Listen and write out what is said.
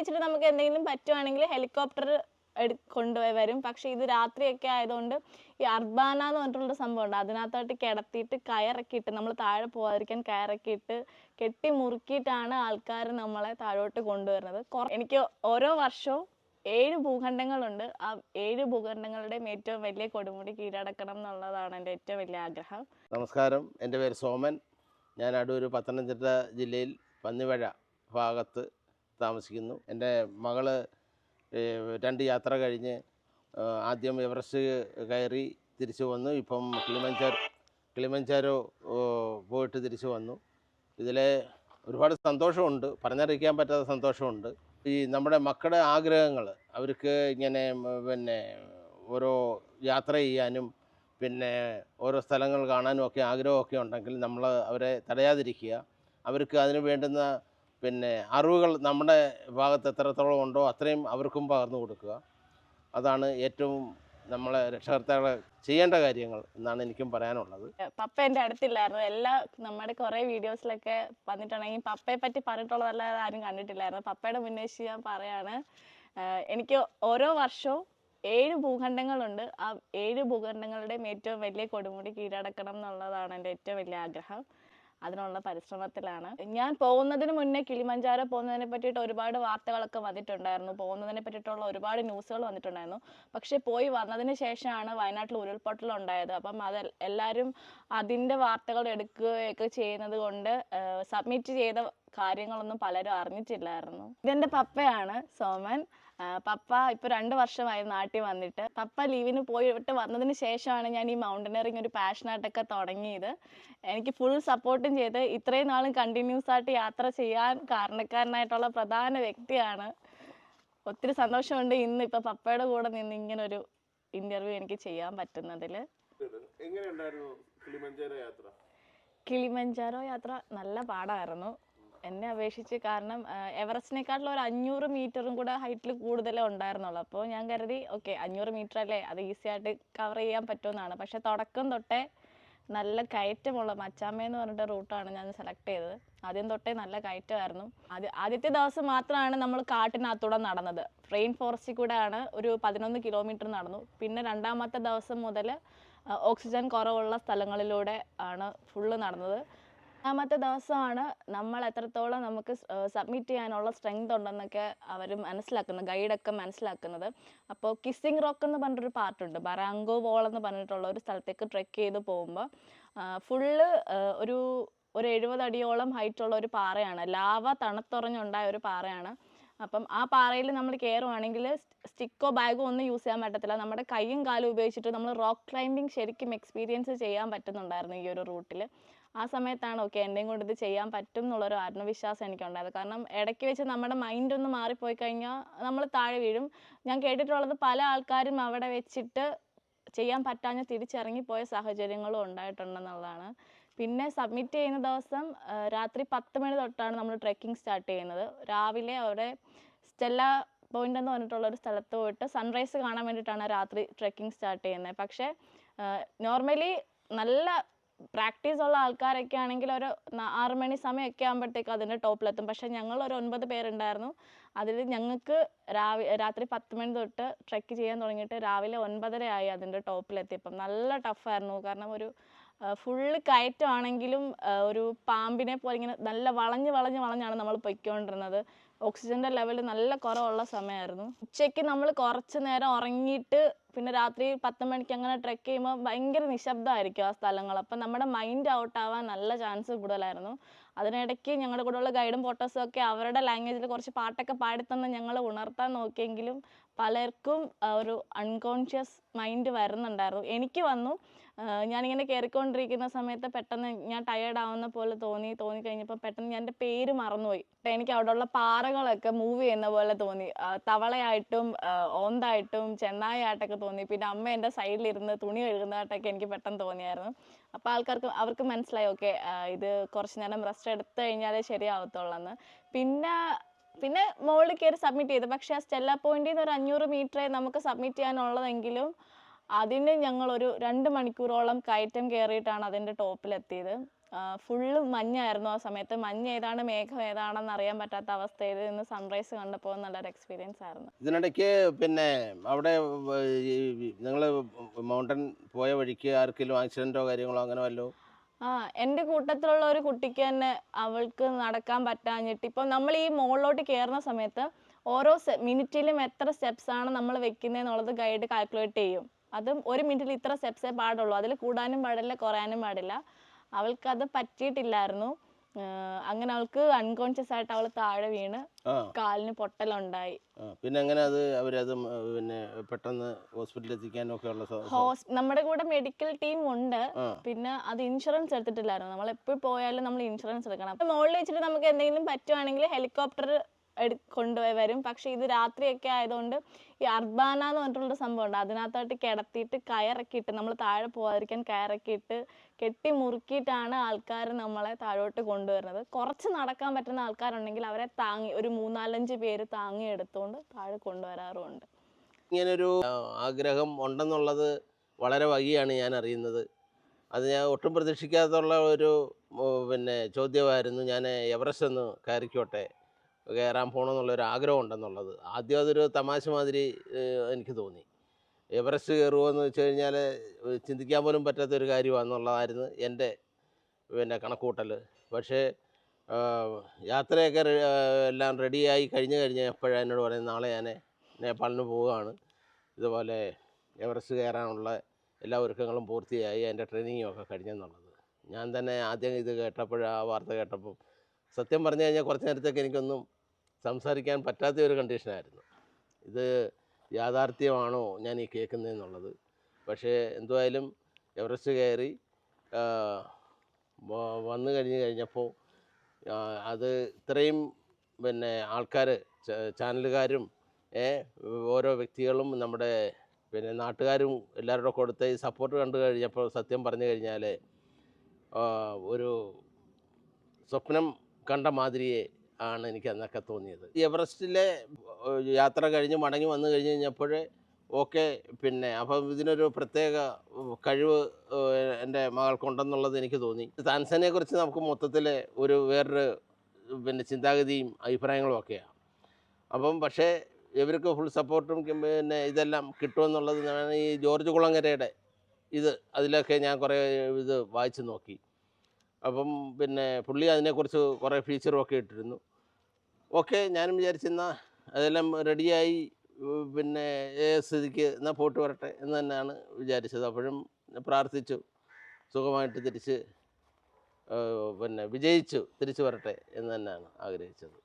വെച്ചിട്ട് നമുക്ക് എന്തെങ്കിലും പറ്റുവാണെങ്കിൽ ഹെലികോപ്റ്റർ എടു കൊണ്ടുപോയി വരും. പക്ഷെ ഇത് രാത്രിയൊക്കെ ആയതുകൊണ്ട് ഈ അർബാന എന്ന് പറഞ്ഞിട്ടുള്ളൊരു സംഭവം ഉണ്ട്. അതിനകത്തോട്ട് കിടത്തിയിട്ട് കയറൊക്കെ ഇട്ട് നമ്മൾ താഴെ പോകാതിരിക്കാൻ കയറൊക്കെ ഇട്ട് കെട്ടി മുറുക്കിയിട്ടാണ് ആൾക്കാർ നമ്മളെ താഴോട്ട് കൊണ്ടുവരുന്നത്. എനിക്ക് ഓരോ വർഷവും ഏഴ് ഭൂഖണ്ഡങ്ങളുണ്ട്. ആ ഏഴ് ഭൂഖണ്ഡങ്ങളുടെയും ഏറ്റവും വലിയ കൊടുമുടി കീഴടക്കണം എന്നുള്ളതാണ് എന്റെ ഏറ്റവും വലിയ ആഗ്രഹം. നമസ്കാരം. എന്റെ പേര് സോമൻ. ഞാൻ അടൂർ പത്തനംതിട്ട ജില്ലയിൽ പന്നിവഴ ഭാഗത്ത് താമസിക്കുന്നു. എന്റെ മകൾ രണ്ട് യാത്ര കഴിഞ്ഞ് ആദ്യം എവറസ്റ്റ് കയറി തിരിച്ചു വന്നു. ഇപ്പം കിളിമഞ്ചാരോ കിളിമഞ്ചാരോ പോയിട്ട് തിരിച്ചു വന്നു. ഇതിലെ ഒരുപാട് സന്തോഷമുണ്ട്. പറഞ്ഞറിയിക്കാൻ പറ്റാത്ത സന്തോഷമുണ്ട്. ഈ നമ്മുടെ മക്കളുടെ ആഗ്രഹങ്ങൾ അവർക്ക് ഇങ്ങനെ പിന്നെ ഓരോ യാത്ര ചെയ്യാനും പിന്നെ ഓരോ സ്ഥലങ്ങൾ കാണാനും ഒക്കെ ആഗ്രഹമൊക്കെ ഉണ്ടെങ്കിൽ നമ്മൾ അവരെ തടയാതിരിക്കുക. അവർക്ക് അതിന് വേണ്ടുന്ന പിന്നെ അറിവുകൾ നമ്മുടെ ഭാഗത്ത് എത്രത്തോളം ഉണ്ടോ അത്രയും അവർക്കും പകർന്നു കൊടുക്കുക. അതാണ് ഏറ്റവും നമ്മളെ രക്ഷകർത്താക്കളെ ചെയ്യേണ്ട കാര്യങ്ങൾ എന്നാണ് എനിക്കും പറയാനുള്ളത്. പപ്പ എന്റെ അടുത്തില്ലായിരുന്നു. എല്ലാ നമ്മുടെ കുറേ വീഡിയോസിലൊക്കെ വന്നിട്ടുണ്ടെങ്കിൽ പപ്പയെ പറ്റി പറഞ്ഞിട്ടുള്ളതല്ലാതെ ആരും കണ്ടിട്ടില്ലായിരുന്നു. പപ്പയുടെ മുന്നേഷി ഞാൻ പറയാണ് എനിക്ക് ഓരോ വർഷവും ഏഴ് ഭൂഖണ്ഡങ്ങളുണ്ട്. ആ ഏഴ് ഭൂഖണ്ഡങ്ങളുടെയും ഏറ്റവും വലിയ കൊടുമുടി കീഴടക്കണം എന്നുള്ളതാണ് എന്റെ ഏറ്റവും വലിയ ആഗ്രഹം. അതിനുള്ള പരിശ്രമത്തിലാണ്. ഞാൻ പോകുന്നതിന് മുന്നേ കിളിമഞ്ചാരോ പോകുന്നതിനെ പറ്റിയിട്ട് ഒരുപാട് വാർത്തകളൊക്കെ വന്നിട്ടുണ്ടായിരുന്നു. പോകുന്നതിനെ പറ്റിയിട്ടുള്ള ഒരുപാട് ന്യൂസുകൾ വന്നിട്ടുണ്ടായിരുന്നു. പക്ഷെ പോയി വന്നതിന് ശേഷമാണ് വയനാട്ടിൽ ഉരുൾപൊട്ടൽ ഉണ്ടായത് അപ്പം അത് എല്ലാവരും അതിന്റെ വാർത്തകൾ എടുക്കുകയൊക്കെ ചെയ്യുന്നത് കൊണ്ട് സബ്മിറ്റ് ചെയ്ത കാര്യങ്ങളൊന്നും പലരും അറിഞ്ഞിട്ടില്ലായിരുന്നു. ഇതെന്റെ പപ്പയാണ് സോമൻ. പപ്പ ഇപ്പൊ രണ്ട് വർഷമായി നാട്ടിൽ വന്നിട്ട്. പപ്പ ലീവിന് പോയിട്ട് വന്നതിന് ശേഷമാണ് ഞാൻ ഈ മൗണ്ടനറിങ് ഒരു പാഷനായിട്ടൊക്കെ തുടങ്ങിയത്. എനിക്ക് ഫുൾ സപ്പോർട്ടും ചെയ്ത് ഇത്രയും നാളും കണ്ടിന്യൂസ് ആയിട്ട് യാത്ര ചെയ്യാൻ കാരണക്കാരനായിട്ടുള്ള പ്രധാന വ്യക്തിയാണ്. ഒത്തിരി സന്തോഷമുണ്ട് ഇന്ന് ഇപ്പൊ പപ്പയുടെ കൂടെ നിന്ന് ഇങ്ങനെ ഒരു ഇന്റർവ്യൂ എനിക്ക് ചെയ്യാൻ പറ്റുന്നതിൽ. കിളിമഞ്ചാരോ യാത്ര നല്ല പാടായിരുന്നു. എന്നെ അപേക്ഷിച്ച് കാരണം എവറസ്റ്റിനെക്കാട്ടിലും ഒരു അഞ്ഞൂറ് മീറ്ററും കൂടെ ഹൈറ്റിൽ കൂടുതലേ ഉണ്ടായിരുന്നുള്ളൂ. അപ്പോൾ ഞാൻ കരുതി ഓക്കെ അഞ്ഞൂറ് മീറ്റർ അല്ലേ അത് ഈസി ആയിട്ട് കവർ ചെയ്യാൻ പറ്റുമെന്നാണ്. പക്ഷെ തുടക്കം തൊട്ടേ നല്ല കയറ്റമുള്ള മച്ചാമ്മ എന്ന് പറഞ്ഞിട്ട് റൂട്ടാണ് ഞാൻ സെലക്ട് ചെയ്തത്. ആദ്യം തൊട്ടേ നല്ല കയറ്റമായിരുന്നു. ആദ്യ ആദ്യത്തെ ദിവസം മാത്രമാണ് നമ്മൾ കാട്ടിനകത്തൂടെ നടന്നത്. റെയിൻ ഫോറസ്റ്റിൽ കൂടെ ആണ് ഒരു പതിനൊന്ന് കിലോമീറ്റർ നടന്നു. പിന്നെ രണ്ടാമത്തെ ദിവസം മുതൽ ഓക്സിജൻ കുറവുള്ള സ്ഥലങ്ങളിലൂടെ ആണ് ഫുള്ള് നടന്നത്. രണ്ടാമത്തെ ദിവസമാണ് നമ്മൾ എത്രത്തോളം നമുക്ക് സബ്മിറ്റ് ചെയ്യാനുള്ള സ്ട്രെങ്ത് ഉണ്ടെന്നൊക്കെ അവർ മനസ്സിലാക്കുന്നത് ഗൈഡൊക്കെ മനസ്സിലാക്കുന്നത്. അപ്പോൾ കിസ്സിങ് റോക്ക് എന്ന് പറഞ്ഞിട്ടൊരു പാർട്ടുണ്ട് ബറാങ്കോ വോൾ എന്ന് പറഞ്ഞിട്ടുള്ള ഒരു സ്ഥലത്തേക്ക് ട്രെക്ക് ചെയ്ത് പോകുമ്പോൾ ഫുള്ള് ഒരു ഒരു എഴുപത് അടിയോളം ഹൈറ്റ് ഉള്ള ഒരു പാറയാണ്. ലാവ തണുത്തുറഞ്ഞുണ്ടായ ഒരു പാറയാണ്. അപ്പം ആ പാറയിൽ നമ്മൾ കയറുവാണെങ്കിൽ സ്റ്റിക്കോ ബാഗോ ഒന്നും യൂസ് ചെയ്യാൻ പറ്റത്തില്ല. നമ്മുടെ കൈയും കാലും ഉപയോഗിച്ചിട്ട് നമ്മൾ റോക്ക് ക്ലൈമ്പിംഗ് ശരിക്കും എക്സ്പീരിയൻസ് ചെയ്യാൻ പറ്റുന്നുണ്ടായിരുന്നു ഈ ഒരു റൂട്ടിൽ ആ സമയത്താണ് ഓക്കെ എന്നെയും കൊണ്ട് ഇത് ചെയ്യാൻ പറ്റും എന്നുള്ളൊരു ആത്മവിശ്വാസം എനിക്കുണ്ടായത്. കാരണം ഇടയ്ക്ക് വെച്ച് നമ്മുടെ മൈൻഡ് ഒന്ന് മാറിപ്പോയി കഴിഞ്ഞാൽ നമ്മൾ താഴെ വീഴും. ഞാൻ കേട്ടിട്ടുള്ളത് പല ആൾക്കാരും അവിടെ വെച്ചിട്ട് ചെയ്യാൻ പറ്റാഞ്ഞ് തിരിച്ചിറങ്ങിപ്പോയ സാഹചര്യങ്ങളും ഉണ്ടായിട്ടുണ്ടെന്നുള്ളതാണ്. പിന്നെ സബ്മിറ്റ് ചെയ്യുന്ന ദിവസം രാത്രി പത്ത് മണി തൊട്ടാണ് നമ്മൾ ട്രെക്കിംഗ് സ്റ്റാർട്ട് ചെയ്യുന്നത്. രാവിലെ അവിടെ സ്റ്റെല്ല പോയിന്റ് എന്ന് പറഞ്ഞിട്ടുള്ള ഒരു സ്ഥലത്ത് പോയിട്ട് സൺറൈസ് കാണാൻ വേണ്ടിയിട്ടാണ് രാത്രി ട്രെക്കിംഗ് സ്റ്റാർട്ട് ചെയ്യുന്നത്. പക്ഷേ നോർമലി നല്ല പ്രാക്ടീസ് ഉള്ള ആൾക്കാരൊക്കെ ആണെങ്കിൽ ഒരു ആറ് മണി സമയമൊക്കെ ആകുമ്പോഴത്തേക്ക് അതിന്റെ ടോപ്പിലെത്തും. പക്ഷേ ഞങ്ങൾ ഒരു ഒൻപത് പേരുണ്ടായിരുന്നു. അതിൽ ഞങ്ങൾക്ക് രാത്രി പത്ത് മണി തൊട്ട് ട്രെക്ക് ചെയ്യാൻ തുടങ്ങിയിട്ട് രാവിലെ ഒൻപതര ആയി അതിന്റെ ടോപ്പിലെത്തിയപ്പം. നല്ല ടഫായിരുന്നു കാരണം ഒരു ഫുള്ള് കയറ്റമാണെങ്കിലും ഒരു പാമ്പിനെ പോലെ ഇങ്ങനെ നല്ല വളഞ്ഞ് വളഞ്ഞ് വളഞ്ഞാണ് നമ്മൾ പൊയ്ക്കൊണ്ടിരുന്നത്. ഓക്സിജന്റെ ലെവൽ നല്ല കുറവുള്ള സമയമായിരുന്നു ഉച്ചയ്ക്ക് നമ്മൾ കുറച്ച് നേരം ഉറങ്ങിയിട്ട് പിന്നെ രാത്രി പത്ത് മണിക്ക് അങ്ങനെ ട്രെക്ക് ചെയ്യുമ്പോൾ ഭയങ്കര നിശബ്ദമായിരിക്കും ആ സ്ഥലങ്ങൾ അപ്പം നമ്മുടെ മൈൻഡ് ഔട്ട് ആവാൻ നല്ല ചാൻസ് കൂടുതലായിരുന്നു. അതിനിടയ്ക്ക് ഞങ്ങളുടെ കൂടെയുള്ള ഗൈഡും ഫോട്ടോസും ഒക്കെ അവരുടെ ലാംഗ്വേജിൽ കുറച്ച് പാട്ടൊക്കെ പാടിത്തന്ന് ഞങ്ങൾ ഉണർത്താൻ നോക്കിയെങ്കിലും പലർക്കും ഒരു അൺകോൺഷ്യസ് മൈൻഡ് വരുന്നുണ്ടായിരുന്നു. എനിക്ക് വന്നു ഞാനിങ്ങനെ കയറിക്കൊണ്ടിരിക്കുന്ന സമയത്ത് പെട്ടെന്ന് ഞാൻ ടയേർഡ് ആവുന്ന പോലെ തോന്നി തോന്നി കഴിഞ്ഞപ്പോൾ പെട്ടെന്ന് ഞാൻ എന്റെ പേര് മറന്നുപോയി. എനിക്ക് അവിടെയുള്ള പാറകളൊക്കെ മൂവ് ചെയ്യുന്ന പോലെ തോന്നി. തവളയായിട്ടും ഓന്തായിട്ടും ചെന്നായായിട്ടൊക്കെ തോന്നി. പിന്നെ അമ്മ എന്റെ സൈഡിലിരുന്ന് തുണി കഴുകുന്നതായിട്ടൊക്കെ എനിക്ക് പെട്ടെന്ന് തോന്നിയായിരുന്നു. അപ്പോൾ ആൾക്കാർക്ക് അവർക്ക് മനസ്സിലായി ഓക്കെ ഇത് കുറച്ച് നേരം റെസ്റ്റ് എടുത്ത് കഴിഞ്ഞാലേ ശരിയാവത്തുള്ളൂ പിന്നെ പിന്നെ മുകളിൽ കയറി സബ്മിറ്റ് ചെയ്തു. പക്ഷേ ആ സ്റ്റെല്ല പോയിന്റിൽ നിന്ന് ഒരു അഞ്ഞൂറ് മീറ്ററേ നമുക്ക് സബ്മിറ്റ് ചെയ്യാനുള്ളതെങ്കിലും അതിന് ഞങ്ങളൊരു രണ്ട് മണിക്കൂറോളം കയറ്റം കയറിയിട്ടാണ് അതിന്റെ ടോപ്പിലെത്തിയത്. ഫുള്ള് മഞ്ഞായിരുന്നു ആ സമയത്ത്. മഞ്ഞ് ഏതാണ് മേഘം ഏതാണെന്ന് അറിയാൻ പറ്റാത്ത അവസ്ഥയിൽ നിന്ന് സൺറൈസ് കണ്ടപ്പോൾ നല്ലൊരു എക്സ്പീരിയൻസ് ആയിരുന്നു. ഇതിനിടയ്ക്ക് പിന്നെ അവിടെ നിങ്ങൾ മൗണ്ടൻ പോയ വഴിക്ക് ആർക്കെങ്കിലും ആക്സിഡന്റോ കാര്യങ്ങളോ അങ്ങനെ വല്ലോ? ആ എന്റെ കൂട്ടത്തിലുള്ള ഒരു കുട്ടിക്ക് തന്നെ അവൾക്ക് നടക്കാൻ പറ്റാഞ്ഞിട്ട് ഇപ്പം നമ്മൾ ഈ മുകളിലോട്ട് കയറുന്ന സമയത്ത് ഓരോ മിനിറ്റിലും എത്ര സ്റ്റെപ്സ് ആണ് നമ്മൾ വെക്കുന്നത് എന്നുള്ളത് ഗൈഡ് കാൽക്കുലേറ്റ് ചെയ്യും. അതും ഒരു മിനിറ്റിൽ ഇത്ര സ്റ്റെപ്സേ പാടുള്ളൂ. അതിൽ കൂടാനും പാടില്ല കുറയാനും പാടില്ല. അവൾക്കത് പറ്റിയിട്ടില്ലായിരുന്നു. അങ്ങനെ അവൾക്ക് അൺകോൺഷ്യസ് ആയിട്ട് അവൾ താഴെ വീണ് കാലിന് പൊട്ടലുണ്ടായി. പിന്നെ അങ്ങനെ അത് അവരത് പിന്നെ പെട്ടെന്ന് ഹോസ്പിറ്റലിൽ എത്തിക്കാനും ഒക്കെ ഉള്ള സ- സ- ഹോസ് നമ്മുടെ കൂടെ മെഡിക്കൽ ടീം ഉണ്ട്. പിന്നെ അത് ഇൻഷുറൻസ് എടുത്തിട്ടില്ലായിരുന്നു. നമ്മൾ എപ്പോൾ പോയാലും നമ്മൾ ഇൻഷുറൻസ് എടുക്കണം. മുകളിൽ വെച്ചിട്ട് നമുക്ക് എന്തെങ്കിലും പറ്റുവാണെങ്കിൽ ഹെലികോപ്റ്റർ കൊണ്ടുപോയി വരും. പക്ഷേ ഇത് രാത്രിയൊക്കെ ആയതുകൊണ്ട് ഈ അർബാന എന്ന് പറഞ്ഞിട്ടുള്ളൊരു സംഭവം ഉണ്ട് അതിനകത്തോട്ട് കിടത്തിയിട്ട് കയറൊക്കെ ഇട്ട് നമ്മൾ താഴെ പോകാതിരിക്കാൻ കയറൊക്കെ ഇട്ട് കെട്ടി മുറുക്കിയിട്ടാണ് ആൾക്കാർ നമ്മളെ താഴോട്ട് കൊണ്ടുവരുന്നത്. കുറച്ച് നടക്കാൻ പറ്റുന്ന ആൾക്കാരുണ്ടെങ്കിൽ അവരെ താങ്ങി ഒരു മൂന്നാലഞ്ച് പേര് താങ്ങി എടുത്തുകൊണ്ട് താഴെ കൊണ്ടുവരാറുമുണ്ട് ഇങ്ങനൊരു ആഗ്രഹം ഉണ്ടെന്നുള്ളത് വളരെ വൈകിയാണ് ഞാൻ അറിയുന്നത്. അത് ഞാൻ ഒട്ടും പ്രതീക്ഷിക്കാത്തുള്ള ഒരു പിന്നെ ചോദ്യമായിരുന്നു. ഞാൻ എവറസ്റ്റ് ഒന്ന് കയറിക്കോട്ടെ? കയറാൻ പോകണമെന്നുള്ളൊരു ആഗ്രഹം ഉണ്ടെന്നുള്ളത് ആദ്യം അതൊരു തമാശ മാതിരി എനിക്ക് തോന്നി. എവറസ്റ്റ് കയറുമോ എന്ന് വെച്ച് കഴിഞ്ഞാൽ ചിന്തിക്കാൻ പോലും പറ്റാത്തൊരു കാര്യമാണെന്നുള്ളതായിരുന്നു എന്റെ പിന്നെ കണക്കൂട്ടൽ പക്ഷേ യാത്രയൊക്കെ എല്ലാം റെഡിയായി കഴിഞ്ഞ് കഴിഞ്ഞ് എപ്പോഴാണ് എന്നോട് പറയുന്നത് നാളെ ഞാൻ നേപ്പാളിന് പോവുകയാണ്. ഇതുപോലെ എവറസ്റ്റ് കയറാനുള്ള എല്ലാ ഒരുക്കങ്ങളും പൂർത്തിയായി എന്റെ ട്രെയിനിങ്ങും ഒക്കെ കഴിഞ്ഞെന്നുള്ളത്. ഞാൻ തന്നെ ആദ്യം ഇത് കേട്ടപ്പോൾ ആ വാർത്ത കേട്ടപ്പോൾ സത്യം പറഞ്ഞു കഴിഞ്ഞാൽ കുറച്ച് നേരത്തേക്ക് എനിക്കൊന്നും സംസാരിക്കാൻ പറ്റാത്ത ഒരു കണ്ടീഷനായിരുന്നു ഇത് യാഥാർത്ഥ്യമാണോ ഞാൻ ഈ കേൾക്കുന്നതെന്നുള്ളത്. പക്ഷേ എന്തുമായാലും എവറസ്റ്റ് കയറി വന്നു കഴിഞ്ഞ് കഴിഞ്ഞപ്പോൾ അത് ഇത്രയും പിന്നെ ആൾക്കാർ ചാനലുകാരും ഓരോ വ്യക്തികളും നമ്മുടെ പിന്നെ നാട്ടുകാരും എല്ലാവരുടെ കൊടുത്ത ഈ സപ്പോർട്ട് കണ്ടു കഴിഞ്ഞപ്പോൾ സത്യം പറഞ്ഞു കഴിഞ്ഞാൽ ഒരു സ്വപ്നം കണ്ട മാതിരിയെ ആണ് എനിക്ക് അന്നൊക്കെ തോന്നിയത്. എവറസ്റ്റിലെ യാത്ര കഴിഞ്ഞ് മടങ്ങി വന്നു കഴിഞ്ഞ് കഴിഞ്ഞപ്പോൾ ഓക്കെ പിന്നെ അപ്പം ഇതിനൊരു പ്രത്യേക കഴിവ് എന്റെ മകൾക്കുണ്ടെന്നുള്ളത് എനിക്ക് തോന്നി. താൻസാനിയെക്കുറിച്ച് നമുക്ക് മൊത്തത്തിൽ ഒരു വേറൊരു പിന്നെ ചിന്താഗതിയും അഭിപ്രായങ്ങളും ഒക്കെയാണ് അപ്പം പക്ഷേ ഇവർക്ക് ഫുൾ സപ്പോർട്ടും പിന്നെ ഇതെല്ലാം കിട്ടുമെന്നുള്ളത് ഈ ജോർജ് കുളങ്ങരയുടെ ഇത് അതിലൊക്കെ ഞാൻ കുറേ ഇത് വായിച്ചു നോക്കി. അപ്പം പിന്നെ പുള്ളി അതിനെക്കുറിച്ച് കുറേ ഫീച്ചറും ഒക്കെ ഇട്ടിരുന്നു. ഓക്കെ ഞാനും വിചാരിച്ചിരുന്ന അതെല്ലാം റെഡിയായി പിന്നെ ഏ സ്ഥിതിക്ക് എന്നാൽ പോയിട്ട് വരട്ടെ എന്ന് തന്നെയാണ് വിചാരിച്ചത്. അപ്പോഴും പ്രാർത്ഥിച്ചു സുഖമായിട്ട് തിരിച്ച് പിന്നെ വിജയിച്ചു തിരിച്ചു വരട്ടെ എന്ന് തന്നെയാണ് ആഗ്രഹിച്ചത്.